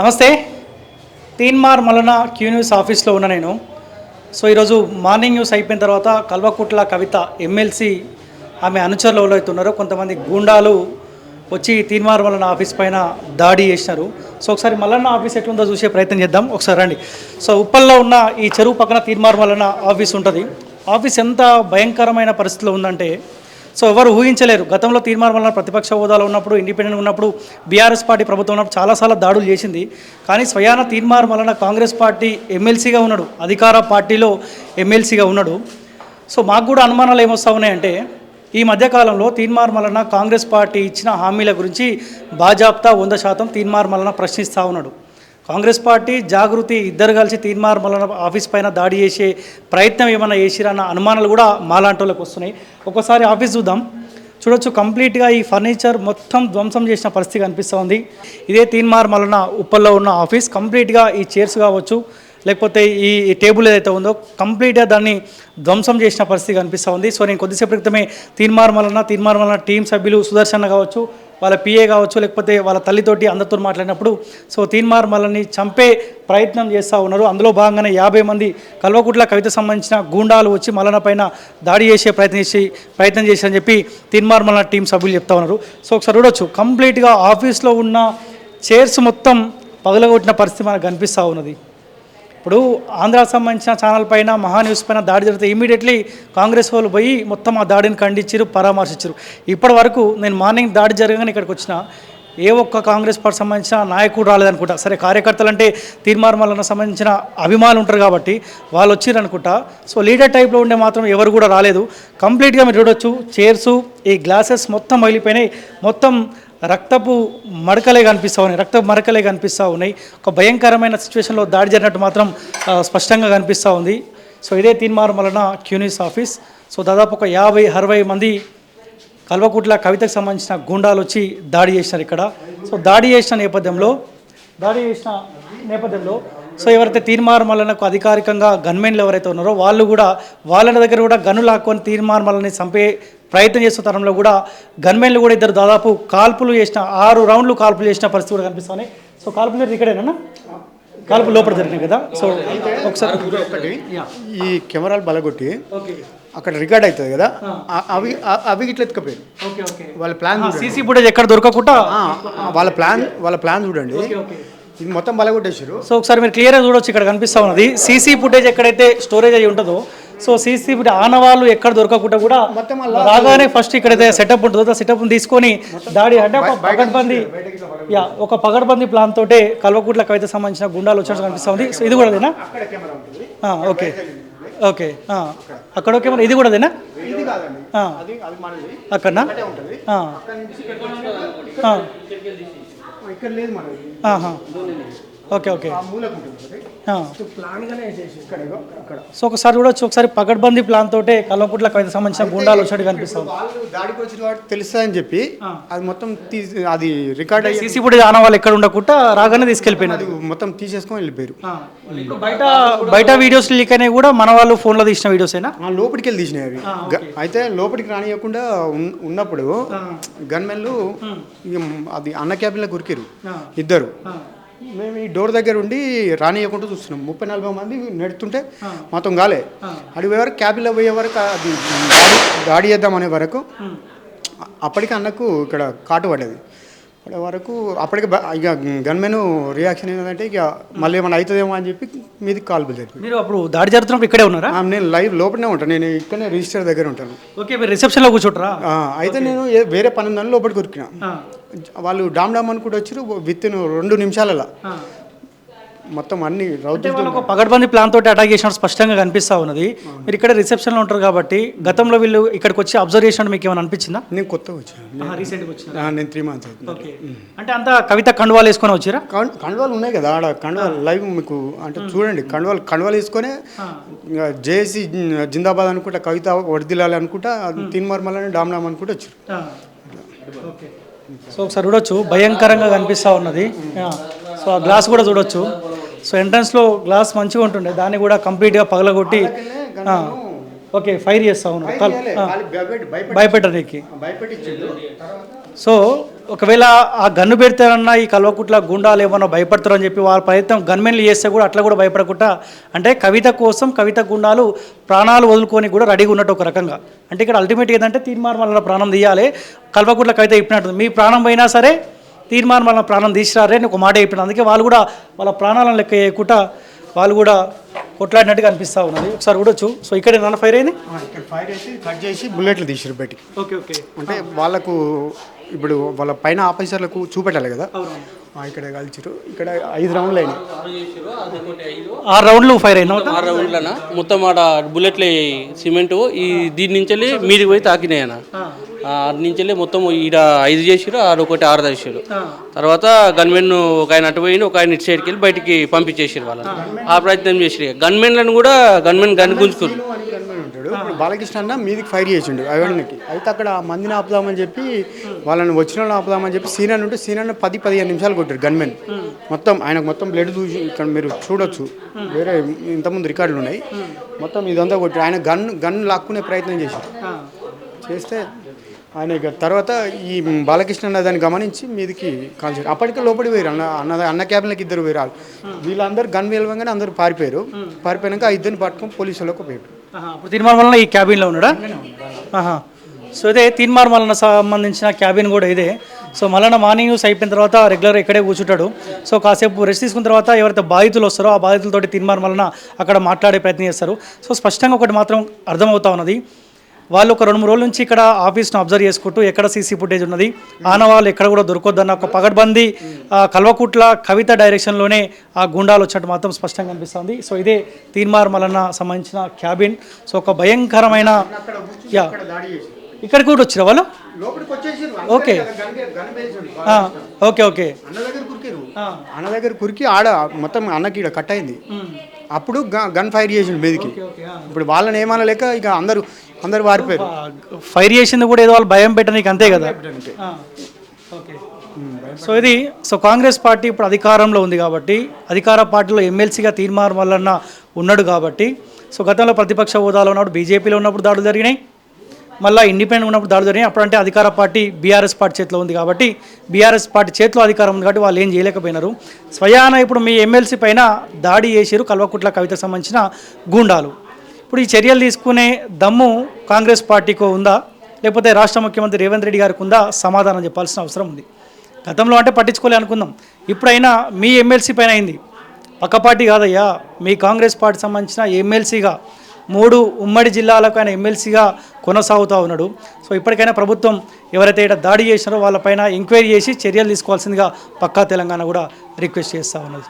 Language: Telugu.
నమస్తే. తీన్మార్ మలన క్యూ న్యూస్ ఆఫీస్లో ఉన్న నేను. సో ఈరోజు మార్నింగ్ న్యూస్ అయిపోయిన తర్వాత కల్వకుట్ల కవిత ఎమ్మెల్సీ ఆమె అనుచరులు ఎవరైతే కొంతమంది గూండాలు వచ్చి తీన్మార్ మల్లన్న ఆఫీస్ పైన దాడి చేసినారు. సో ఒకసారి మల్లన్న ఆఫీస్ ఎట్లుందో చూసే ప్రయత్నం చేద్దాం. ఒకసారి రండి. సో ఉప్పల్లో ఉన్న ఈ చెరువు పక్కన తీన్మార్ మల్లన్న ఆఫీస్ ఉంటుంది. ఆఫీస్ ఎంత భయంకరమైన పరిస్థితిలో ఉందంటే సో ఎవరు ఊహించలేరు. గతంలో తీర్మానం వలన ప్రతిపక్ష హోదాలో ఉన్నప్పుడు ఇండిపెండెంట్ ఉన్నప్పుడు బీఆర్ఎస్ పార్టీ ప్రభుత్వం ఉన్నప్పుడు చాలాసార్లు దాడులు చేసింది. కానీ స్వయాన తీర్మానం వలన కాంగ్రెస్ పార్టీ ఎమ్మెల్సీగా ఉన్నాడు. అధికార పార్టీలో ఎమ్మెల్సీగా ఉన్నాడు. సో మాకు కూడా అనుమానాలు ఏమొస్తా ఉన్నాయంటే ఈ మధ్యకాలంలో తీన్మార్ మలన కాంగ్రెస్ పార్టీ ఇచ్చిన హామీల గురించి బాజాప్తా వంద శాతం తీన్మార్ మలన ప్రశ్నిస్తూ ఉన్నాడు. కాంగ్రెస్ పార్టీ జాగృతి ఇద్దరు కలిసి తీన్మార్ మలన ఆఫీస్ పైన దాడి చేసే ప్రయత్నం ఏమైనా చేసిరన్న అనుమానాలు కూడా మాలాంటోళ్ళకి వస్తున్నాయి. ఒకసారి ఆఫీస్ చూద్దాం. చూడొచ్చు కంప్లీట్గా ఈ ఫర్నిచర్ మొత్తం ధ్వంసం చేసిన పరిస్థితి కనిపిస్తుంది ఇదే తీన్మార్ మలన ఉప్పల్లో ఉన్న ఆఫీస్. కంప్లీట్గా ఈ చైర్స్ కావచ్చు లేకపోతే ఈ ఈ టేబుల్ ఏదైతే ఉందో కంప్లీట్గా దాన్ని ధ్వంసం చేసిన పరిస్థితి కనిపిస్తూ ఉంది. సో నేను కొద్దిసేపు క్రితమే తీన్మార్ మలన తీన్మార్ మలన టీం సభ్యులు సుదర్శన్ కావచ్చు వాళ్ళ పిఏ కావచ్చు లేకపోతే వాళ్ళ తల్లితోటి అందరితో మాట్లాడినప్పుడు సో తీన్మార్ మలని చంపే ప్రయత్నం చేస్తూ ఉన్నారు. అందులో భాగంగానే యాభై మంది కల్వకుట్ల కవిత సంబంధించిన గూండాలు వచ్చి మలన పైన దాడి చేసే ప్రయత్నం చేసి ప్రయత్నం చేశారని చెప్పి తీన్మార్ మల్లన టీం సభ్యులు చెప్తా ఉన్నారు. సో ఒకసారి చూడొచ్చు. కంప్లీట్గా ఆఫీస్లో ఉన్న చైర్స్ మొత్తం పగలగొట్టిన పరిస్థితి మనకు కనిపిస్తూ ఉన్నది. ఇప్పుడు ఆంధ్రాకు సంబంధించిన ఛానల్ పైన మహా న్యూస్ పైన దాడి జరిగితే ఇమీడియట్లీ కాంగ్రెస్ వాళ్ళు పోయి మొత్తం ఆ దాడిని ఖండించారు పరామర్శించారు. ఇప్పటి వరకు నేను మార్నింగ్ దాడి జరగగానే ఇక్కడికి వచ్చిన. ఏ ఒక్క కాంగ్రెస్ పార్టీ సంబంధించిన నాయకుడు రాలేదనుకుంటా. సరే కార్యకర్తలు అంటే తీర్మార్మలకు సంబంధించిన అభిమానులు ఉంటారు కాబట్టి వాళ్ళు వచ్చిర్రు అనుకుంటా సో లీడర్ టైప్లో ఉండే మాత్రం ఎవరు కూడా రాలేదు. కంప్లీట్గా మీరు చూడొచ్చు. చైర్స్ ఈ గ్లాసెస్ మొత్తం మగిలిపోయినాయి మొత్తం రక్తపు మడకలే కనిపిస్తూ ఉన్నాయి. రక్తపు మడకలే కనిపిస్తూ ఉన్నాయి. ఒక భయంకరమైన సిచ్యువేషన్లో దాడి జరిగినట్టు మాత్రం స్పష్టంగా కనిపిస్తూ ఉంది. సో ఇదే తీన్మార్ వలన క్యూనిస్ ఆఫీస్. సో దాదాపు ఒక యాభై అరవై మంది కల్వకుట్ల కవితకు సంబంధించిన గూండాలు వచ్చి దాడి చేసినారు ఇక్కడ. సో దాడి చేసిన నేపథ్యంలో దాడి చేసిన నేపథ్యంలో సో ఎవరైతే తీర్మార్ మల్లనకు అధికారికంగా గన్మెన్లు ఎవరైతే ఉన్నారో వాళ్ళు కూడా వాళ్ళ దగ్గర కూడా గన్ను లాక్కొని తీర్మార్ మల్లని చంపే ప్రయత్నం చేస్తున్న తరంలో కూడా గన్మెన్లు కూడా ఇద్దరు దాదాపు కాల్పులు చేసిన ఆరు రౌండ్లు కాల్పులు చేసిన పరిస్థితి కూడా కనిపిస్తున్నాయి సో కాల్పులు జరిగి ఇక్కడేనా కాల్పులు లోపల జరిగినాయి కదా. సో ఒకసారి ఈ కెమెరాలు బలగొట్టి అక్కడ రికార్డ్ అవుతుంది కదా? అవి అవి ఇట్లా ఎత్తుకపోయారు. వాళ్ళ ప్లాన్ సీసీ ఫుటేజ్ ఎక్కడ దొరకకుండా వాళ్ళ ప్లాన్ వాళ్ళ ప్లాన్ చూడండి. ఇది మొత్తం బలగొట్టేసారు సో ఒకసారి మీరు క్లియర్గా చూడొచ్చు ఇక్కడ కనిపిస్తా ఉన్నది. సీసీ ఫుటేజ్ ఎక్కడైతే స్టోరేజ్ అయ్యి ఉంటుందో సో సీసీ ఫుటేజ్ ఆనవాళ్ళు ఎక్కడ దొరకకుండా కూడా రాగానే ఫస్ట్ ఇక్కడైతే సెటప్ ఉంటుందో. సెటప్ తీసుకొని దాడి అంటే ఒక పగడ్బంది యా ఒక పగడ్బంది ప్లాన్ తోటే కల్వకుట్ల కవిత సంబంధించిన గుండాలు వచ్చినట్టు కనిపిస్తా ఉంది సో ఇది కూడా అదేనా? ఓకే. ఓకే. అక్కడ ఓకే మరి ఇది కూడా అదేనా? అక్కడనా? ఇక్కడ లేదు. Okay okay. సో ఒకసారి చూడొచ్చు ఒకసారి పగడ్బందీ ప్లాన్ తోటే కల్వకుట్ల కవిత సంబంధించిన గుండాలు వచ్చినట్టు కనిపిస్తాం వాళ్ళు దాడికి వచ్చిన వాడు అని చెప్పి. అది మొత్తం తీసి అది రికార్డ్ అయ్యి సీసీ ఫుటేజ్ ఆనవాళ్ళు ఎక్కడ ఉండకుండా రాగానే తీసుకెళ్ళిపోయినారు. అది మొత్తం తీసేసుకొని వెళ్ళిపోయారు. బయట బయట వీడియోస్ లీక్ అయినాయి కూడా మన వాళ్ళు ఫోన్లో తీసిన వీడియోసేనా ఆ, లోపలికి వెళ్ళి తీసినాయి అవి. అయితే లోపలికి రానియకుండా ఉన్- ఉన్నప్పుడు గన్మెన్లు అది అన్న క్యాబిన్లో గురికారు ఇద్దరు. మేము ఈ డోర్ దగ్గర ఉండి రానియకుండా చూస్తున్నాం. ముప్పై నలభై మంది నెడుతుంటే మొత్తం గాలే. అడిగి వరకు క్యాబిన్లో పోయే వరకు అది దాడి దాడి చేద్దాం అనే వరకు అప్పటికి అన్నకు ఇక్కడ కాటు పడ్డది. పడే వరకు అప్పటికి ఇక గన్మెన్ రియాక్షన్ ఏంటంటే ఇక మళ్ళీ ఏమైనా అవుతుందేమో అని చెప్పి మీది కాల్ జరిగింది. మీరు అప్పుడు దాడి జరుగుతున్నప్పుడు ఇక్కడే ఉన్నారా? ఆ, నేను లైవ్ లోపలనే ఉంటాను నేను ఇక్కడనే రిజిస్టర్ దగ్గర ఉంటాను. ఓకే మీరు రిసెప్షన్లో కూర్చుంటారా? అయితే నేను వేరే పని ఉందని లోపలికి ఉరికిన. వాళ్ళు డామ్ డామ్ అనుకుంటూ వచ్చారు విత్ ఇన్ రెండు నిమిషాలలో. మొత్తం అన్ని రౌతులతో పగడ్బందీ ప్లాన్ తోటి అటాక్ చేసినట్టు స్పష్టంగా కనిపిస్తా ఉన్నది. మీరు ఇక్కడ రిసెప్షన్లో ఉంటారు కాబట్టి గతంలో వీళ్ళు ఇక్కడికి వచ్చి అబ్జర్వ్ చేసినట్టు మీకు ఏమైనా అనిపించిందా? నేను కొత్తగా వచ్చాను. రీసెంట్గా వచ్చిన ఆ, నేను త్రీ మంత్స్ అవుతుంది. అంటే అంతా కవిత కండువాలు వేసుకొని వచ్చిరా? కండువాలు ఉన్నాయి కదా ఆడ కండువాలు లైవ్ మీకు అంటే చూడండి కండువాలు కండువాలు వేసుకొని జేఏసీ జిందాబాద్ అనుకుంటా కవిత వడిదిలాలి అనుకుంటా తిన్మర్మలని డామ్ డామ్ అనుకుంటా వచ్చారు. సో ఒకసారి చూడొచ్చు భయంకరంగా కనిపిస్తూ ఉన్నది. సో ఆ. గ్లాస్ కూడా చూడొచ్చు. సో ఎంట్రన్స్లో గ్లాస్ మంచిగా ఉంటుండే దాన్ని కూడా కంప్లీట్గా పగలగొట్టి ఓకే ఫైర్ ఆ, భయపెట్టి భయపెట్టడానికి సో ఒకవేళ ఆ గన్ను పెడతారన్న ఈ కల్వకుట్ల గుండాలు ఏమన్నా భయపడతారని చెప్పి వాళ్ళ ప్రయత్నం గన్మెన్లు చేస్తే కూడా అట్లా కూడా భయపడకుండా అంటే కవిత కోసం కవిత గుండాలు ప్రాణాలు వదులుకొని కూడా రెడీగా ఉన్నట్టు ఒక రకంగా. అంటే ఇక్కడ అల్టిమేట్ ఏంటంటే తీర్మానం వల్ల ప్రాణం తీయాలి. కల్వకుట్ల కవిత చెప్పినట్టు మీ ప్రాణం పోయినా సరే తీర్మానం వల్ల ప్రాణం తీసిరారే అని ఒక మాట చెప్పిన. అందుకే వాళ్ళు కూడా వాళ్ళ ప్రాణాలను లెక్క చేయకుండా వాళ్ళు కూడా కొట్లాడినట్టుగా అనిపిస్తూ ఉన్నది. ఒకసారి చూడొచ్చు. సో ఇక్కడ నన్ను ఫైర్ అయింది? ఇక్కడ ఫైర్ చేసి కట్ చేసి బుల్లెట్లు తీసారు బయటికి. Okay okay. అంటే వాళ్ళకు ఇప్పుడు వాళ్ళ పైన ఆఫీసర్లకు చూపెట్టాలి కదా? ఆ, ఇక్కడ కలిసిరు ఇక్కడ ఐదు రౌండ్లు అయినాయి. ఆరు రౌండ్లు ఫైర్ అయినా ఆరు రౌండ్లన? మొత్తం ఆడ బుల్లెట్లు సిమెంట్ ఈ దీని నుంచి మీదికి పోయి తాకినాయి అన్న ఆరు నుంచి మొత్తం ఈడ ఐదు చేసిరు ఆడ ఒకటి ఆరు చేసిరు తర్వాత గన్మెన్ ఒక ఆయన అటు పోయిండు ఒక ఆయన ఇటు సైడ్కి వెళ్ళి బయటికి పంపించేసారు వాళ్ళని. ఆ. ప్రయత్నం చేసిరు గన్మెన్లను కూడా గన్మెన్ గన్ గుంజుకురు గన్మెన్ ఉంటాడు. ఇప్పుడు బాలకృష్ణ అన్న మీదికి ఫైర్ చేసిండు అవన్నకి అయితే అక్కడ ఆ మందిని ఆపుదామని చెప్పి వాళ్ళని వచ్చిన వాళ్ళని ఆపుదామని చెప్పి సీనన్ ఉంటే సీనన్ పది పదిహేను నిమిషాలు కొట్టారు గన్మెన్. మొత్తం ఆయనకు మొత్తం బ్లడ్ చూసి ఇక్కడ మీరు చూడొచ్చు. వేరే ఇంతకుముందు రికార్డులు ఉన్నాయి. మొత్తం ఇదంతా కొట్టారు ఆయన గన్ గన్ లాక్కునే ప్రయత్నం చేశారు చేస్తే ఆయన తర్వాత ఈ బాలకృష్ణ అన్న దాన్ని గమనించి మీదికి కాల్చారు అప్పటికే లోపలి పోయారు. అన్న అన్న అన్న క్యాబిన్లకు ఇద్దరు పోయారు వీళ్ళందరూ గన్ వేలవంగానే అందరూ పారిపోయారు. పారిపోయాక ఆ ఇద్దరిని పట్టుకొని పోలీసులకు పోయారు. తీర్మానం వలన ఈ క్యాబిన్లో ఉన్నాడా. సో ఇదే తీర్మానం వలన సంబంధించిన క్యాబిన్ కూడా ఇదే. సో మళ్ళీ మార్నింగ్ న్యూస్ అయిపోయిన తర్వాత రెగ్యులర్ ఇక్కడే కూర్చుంటాడు. సో కాసేపు రెస్ట్ తీసుకున్న తర్వాత ఎవరైతే బాధితులు వస్తారో ఆ బాధితులతోటి తీర్మానం వలన అక్కడ మాట్లాడే ప్రయత్నం చేస్తారు. సో స్పష్టంగా ఒకటి మాత్రం అర్థమవుతా ఉన్నది. వాళ్ళు ఒక రెండు మూడు రోజుల నుంచి ఇక్కడ ఆఫీస్ను అబ్జర్వ్ చేసుకుంటూ ఎక్కడ సీసీ ఫుటేజ్ ఉన్నది? ఆనవాళ్ళు ఎక్కడ కూడా దొరకొద్దన్న ఒక పగడ్బందీ కల్వకుట్ల కవిత డైరెక్షన్లోనే ఆ గుండాలు వచ్చినట్టు మాత్రం స్పష్టంగా కనిపిస్తుంది. సో ఇదే తీర్మార్ మలన సంబంధించిన క్యాబిన్. సో ఒక భయంకరమైన యా. ఇక్కడికి కూడా వచ్చిన వాళ్ళు? ఓకే. Okay okay. అన్న దగ్గర కురికిరు. అన్న దగ్గర కురికి ఆడ మొత్తం అన్నకి ఈడ కట్ అయింది. అప్పుడు గన్ ఫైర్ చేసిండు మీదికి. ఇప్పుడు వాళ్ళని ఏమనలేక ఇక అందరూ అందరు వారిపోయారు. ఫైర్ చేసింది కూడా ఏదో వాళ్ళు భయం పెట్టడానికి అంతే కదా? ఓకే. సో ఇది సో కాంగ్రెస్ పార్టీ ఇప్పుడు అధికారంలో ఉంది కాబట్టి అధికార పార్టీలో ఎమ్మెల్సీగా తీర్మానం వలన ఉన్నాడు కాబట్టి సో గతంలో ప్రతిపక్ష హోదాలో ఉన్నప్పుడు బీజేపీలో ఉన్నప్పుడు దాడులు జరిగినాయి. మళ్ళీ ఇండిపెండెంట్ ఉన్నప్పుడు దాడులు జరిగినాయి. అప్పుడంటే అధికార పార్టీ బీఆర్ఎస్ పార్టీ చేతిలో ఉంది కాబట్టి బీఆర్ఎస్ పార్టీ చేతిలో అధికారం ఉంది కాబట్టి వాళ్ళు ఏం చేయలేకపోయినారు. స్వయాన ఇప్పుడు మీ ఎమ్మెల్సీ పైన దాడి చేసిరు కల్వకుట్ల కవిత సంబంధించిన గూండాలు. ఇప్పుడు ఈ చర్యలు తీసుకునే దమ్ము కాంగ్రెస్ పార్టీకో ఉందా? లేకపోతే రాష్ట్ర ముఖ్యమంత్రి రేవంత్ రెడ్డి గారికి ఉందా? సమాధానం చెప్పాల్సిన అవసరం ఉంది. గతంలో అంటే పట్టించుకోలే అనుకుందాం. ఇప్పుడైనా మీ ఎమ్మెల్సీ పైన అయింది. పక్క పార్టీ కాదయ్యా. మీ కాంగ్రెస్ పార్టీ సంబంధించిన ఎమ్మెల్సీగా మూడు ఉమ్మడి జిల్లాలకు ఆయన ఎమ్మెల్సీగా కొనసాగుతూ ఉన్నాడు. సో ఇప్పటికైనా ప్రభుత్వం ఎవరైతే ఇక్కడ దాడి చేసినారో వాళ్ళపైన ఎంక్వైరీ చేసి చర్యలు తీసుకోవాల్సిందిగా పక్కా తెలంగాణ కూడా రిక్వెస్ట్ చేస్తూ ఉన్నది.